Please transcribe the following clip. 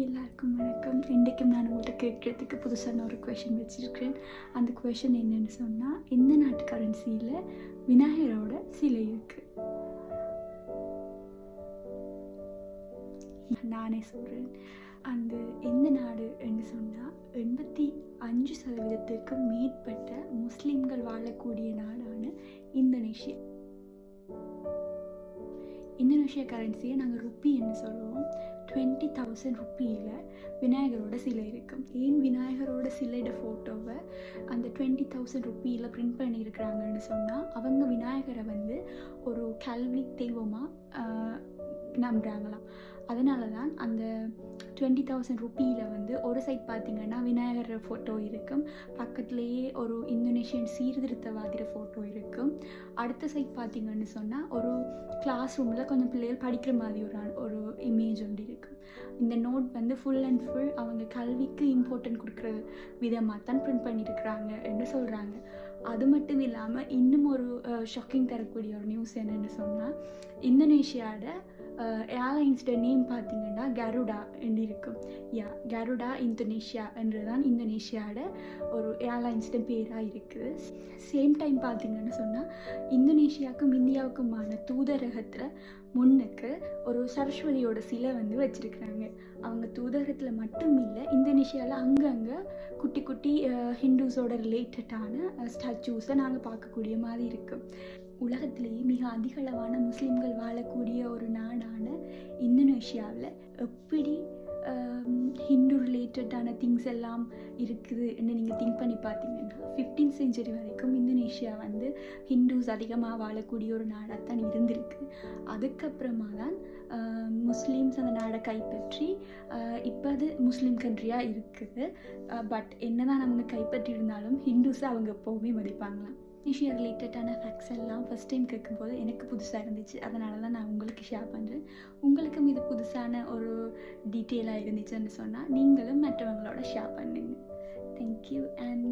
எல்லாருக்கும் வணக்கம். இன்றைக்கும் நான் உங்கள்கிட்ட கேட்குறதுக்கு புதுசான ஒரு கொஷின் வச்சுருக்கிறேன். அந்த கொஷின் என்னென்னு சொன்னால் இந்த நாட்டு கரன்சியில் விநாயகரோட சிலை இருக்குது நானே சொல்கிறேன் அந்த எந்த நாடு என்று சொன்னால் எண்பத்தி அஞ்சு சதவீதத்திற்கு மேற்பட்ட முஸ்லீம்கள் வாழக்கூடிய நாடான இந்தோனேஷியா. இந்தோனேஷியா கரன்சியை நாங்கள் ருப்பி என்று சொல்லுவோம். டுவெண்ட்டி தௌசண்ட் ருப்பியில் விநாயகரோட சிலை இருக்கும் ஏன் விநாயகரோட சிலையோட ஃபோட்டோவை அந்த டுவெண்ட்டி தௌசண்ட் ருப்பியில் பிரிண்ட் பண்ணியிருக்கிறாங்கன்னு சொன்னால் அவங்க விநாயகரை வந்து ஒரு கல்வி தெய்வமாக நம்புகிறாங்களாம் அதனால தான் அந்த டுவெண்ட்டி தௌசண்ட் ருப்பியில் வந்து ஒரு சைட் பார்த்திங்கன்னா விநாயகர் ஃபோட்டோ இருக்கும். பக்கத்துலேயே ஒரு இந்தோனேஷியன் சீர்திருத்தவாதிர ஃபோட்டோ இருக்கும். அடுத்த சைட் பார்த்திங்கன்னு சொன்னால் ஒரு கிளாஸ் ரூமில் கொஞ்சம் பிள்ளைகள் படிக்கிற மாதிரி ஒரு ஒரு இமேஜ் ஒன்று இருக்கும். இந்த நோட் வந்து ஃபுல் அண்ட் ஃபுல் அவங்க கல்விக்கு இம்பார்ட்டன்ட் கொடுக்குற விதமாக தான் பிரிண்ட் பண்ணியிருக்கிறாங்க என்று சொல்கிறாங்க அது மட்டும் இல்லாமல் இன்னும் ஒரு ஷாக்கிங் தரக்கூடிய ஒரு நியூஸ் என்னென்னு சொன்னால் இந்தோனேஷியாவோட ஏர்லைன்ஸ்ட நேம் பார்த்தீங்கன்னா கருடா என்று இருக்கும் யா கருடா இந்தோனேஷியா என்று தான் இந்தோனேஷியாவோட ஒரு ஏர்லைன்ஸ்ட பேராக இருக்குது. சேம் டைம் பார்த்தீங்கன்னு சொன்னால் இந்தோனேஷியாவுக்கும் இந்தியாவுக்குமான தூதரகத்தில் முன்னுக்கு ஒரு சரஸ்வதியோட சிலை வந்து வச்சுருக்குறாங்க. அவங்க தூதரகத்தில் மட்டும் இல்லை இந்தோனேஷியாவில் அங்கங்கே குட்டி குட்டி ஹிந்துஸோட ரிலேட்டடான ஸ்டாச்சூஸை நாங்கள் பார்க்கக்கூடிய மாதிரி இருக்கும் உலகத்திலேயே மிக அதிகளவான முஸ்லீம்கள் வாழக்கூடிய ஒரு நாடான இந்தோனேஷியாவில் எப்படி ஹிந்து ரிலேட்டடான திங்ஸ் எல்லாம் இருக்குதுன்னு நீங்கள் திங்க் பண்ணி பார்த்தீங்கன்னா ஃபிஃப்டீன் செஞ்சுரி வரைக்கும் இந்தோனேஷியா வந்து ஹிந்துஸ் அதிகமாக வாழக்கூடிய ஒரு நாடாக தான் இருந்திருக்கு. அதுக்கப்புறமா தான் முஸ்லீம்ஸ் அந்த நாடை கைப்பற்றி இப்போ அது முஸ்லீம் கண்ட்ரியாக இருக்குது. பட் என்ன தான் அவங்க கைப்பற்றி இருந்தாலும் ஹிந்துஸை அவங்க எப்போவுமே மதிப்பாங்களாம். விஷயம் ரிலேட்டடான ஃபேக்ட்ஸ் எல்லாம் ஃபஸ்ட் டைம் கேட்கும்போது எனக்கு புதுசாக இருந்துச்சு. அதனால தான் நான் உங்களுக்கு ஷேர் பண்ணுறேன் உங்களுக்கும் இது புதுசான ஒரு டீட்டெயிலாக இருந்துச்சுன்னு சொன்னால் நீங்களும் மற்றவங்களோட ஷேர் பண்ணுங்க. Thank you and